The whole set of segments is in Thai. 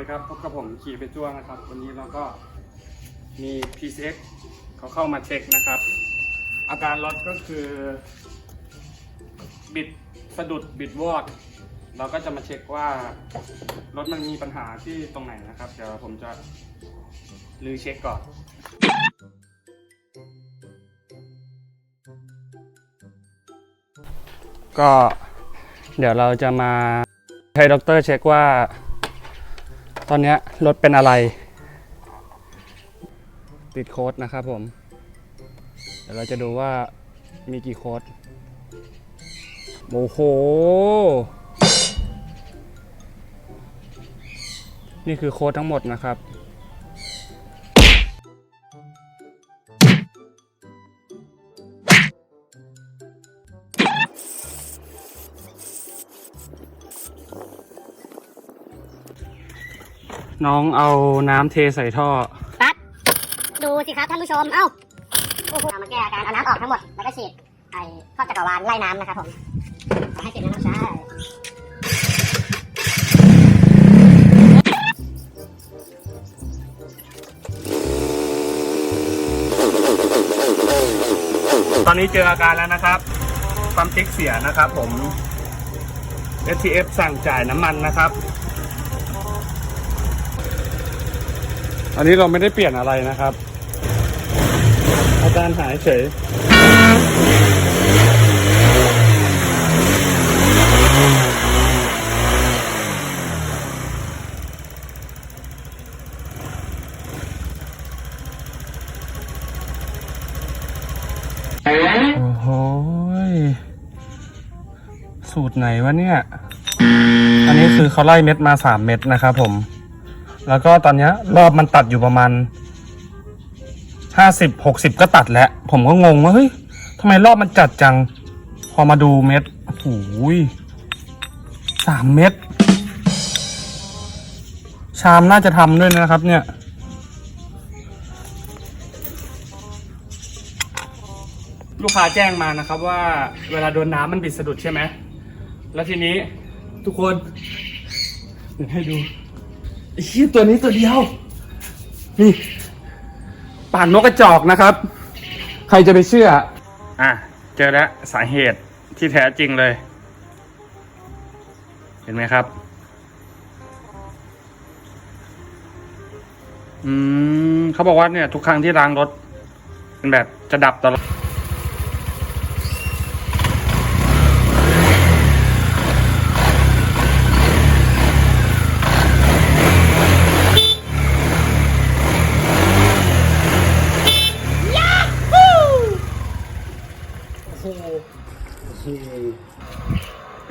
ดีครับพบกับผมขี่ไปจ้วงนะครับ วันนี้เราก็มี PCX เขาเข้ามาเช็คนะครับ อาการรถก็คือ บิดสะดุดบิดวอด เราก็จะมาเช็คว่ารถมันมีปัญหาที่ตรงไหนนะครับ เดี๋ยวผมจะลือเช็คก่อนก็เดี๋ยวเราจะมาให้ด็อกเตอร์เช็คว่า ตอนนี้รถเป็นอะไร ติดโค้ดนะครับผม เดี๋ยวเราจะดูว่ามีกี่โค้ดโอ้โห นี่คือโค้ดทั้งหมดนะครับ น้องเอาน้ำเทใส่ท่อ ปั๊บดูสิครับท่านผู้ชม เอ้าโอ้โหเอามาแก้อาการเอาน้ำออกทั้งหมด แล้วก็ฉีดไอ้ข้อจักรวาลไล่น้ำนะครับผมให้เก็บน้ำใช่ตอนนี้เจออาการแล้วนะครับปั๊มติ๊กเสียนะครับผม STF สั่งจ่ายน้ำมันนะครับ อันนี้เราไม่ได้เปลี่ยนอะไรนะครับ อาการหายเฉย โอ้โหยสูตรไหนวะเนี่ย อันนี้คือเขาไล่เม็ดมาสามเม็ดนะครับผม แล้วก็ตอนนี้รอบมันตัดอยู่ประมาณห้าสิบหกสิบก็ตัดแล้ว ผมก็งงว่าเฮ้ยทำไมรอบมันจัดจัง พอมาดูเม็ดโอ้โหยสามเม็ดชามน่าจะทำด้วยนะครับ เนี่ย ลูกค้าแจ้งมานะครับว่า เวลาโดนน้ำมันบิดสะดุดใช่ไหม แล้วทีนี้ทุกคนเดี๋ยวให้ดู เหี้ยตัวนี้ตัวเดียว นี่ป่านนกกระจอกนะครับ ใครจะไปเชื่อ อะ เจอแล้วสาเหตุที่แท้จริงเลย เห็นไหมครับ อืมเขาบอกว่าเนี่ย ทุกครั้งที่ล้างรถเป็นแบบจะดับตลอด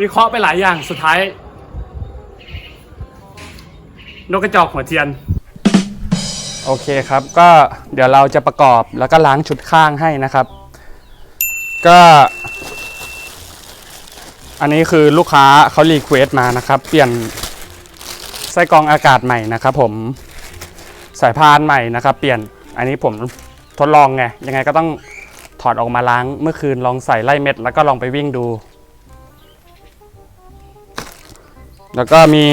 วิเคราะห์ไปหลายอย่างสุดท้าย นกกระจอกหัวเทียน โอเคครับ ก็เดี๋ยวเราจะประกอบแล้วก็ล้างชุดข้างให้นะครับ ก็ อันนี้คือลูกค้าเขารีเควสมานะครับ เปลี่ยนไส้กรองอากาศใหม่นะครับ ผมสายพานใหม่นะครับ เปลี่ยนอันนี้ผมทดลองไงยังไงก็ต้อง ถอดออกมาล้างเมื่อคืนลองใส่ไล่เม็ด แล้วก็ลองไปวิ่งดู แล้วก็มี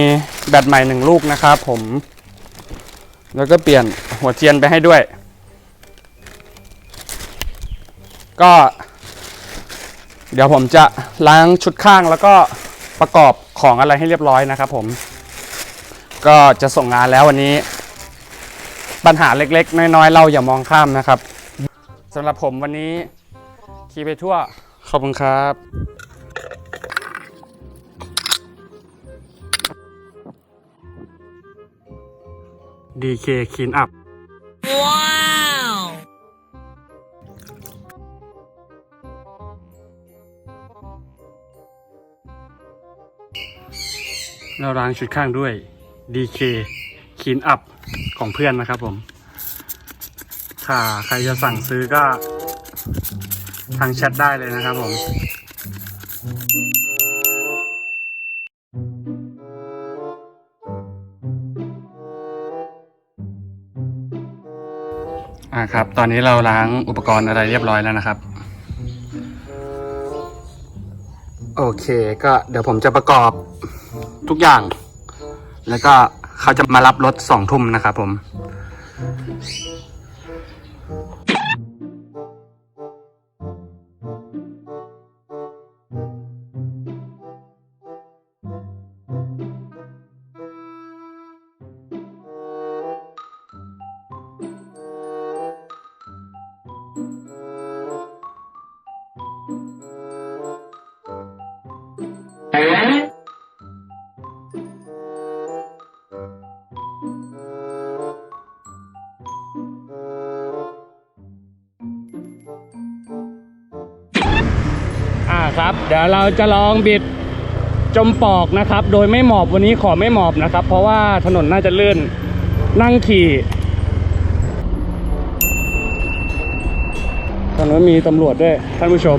แบตใหม่หนึ่งลูกนะครับผม แล้วก็เปลี่ยนหัวเจียนไปให้ด้วย ก็ เดี๋ยวผมจะล้างชุดข้างแล้วก็ประกอบของอะไรให้เรียบร้อยนะครับผม ก็จะส่งงานแล้ววันนี้ ปัญหาเล็กๆ น้อยๆ เราอย่ามองข้ามนะครับ สำหรับผมวันนี้ขี่ไปทั่ว ขอบคุณครับ DK Clean Up เราล้างชุดข้างด้วย DK Clean Up ของเพื่อนนะครับผม ค่ะ ใครจะสั่งซื้อก็ ทางแชทได้เลยนะครับผมอ่าครับ ตอนนี้เราล้างอุปกรณ์อะไรเรียบร้อยแล้วนะครับ โอเค ก็เดี๋ยวผมจะประกอบทุกอย่าง แล้วก็เขาจะมารับรถสองทุ่มนะครับผม ครับ เดี๋ยวเราจะลองบิดจมปอกนะครับ โดยไม่หมอบวันนี้ขอไม่หมอบนะครับ เพราะว่าถนนน่าจะลื่นนั่งขี่ตอนนั้นมีตำรวจด้วยท่านผู้ชม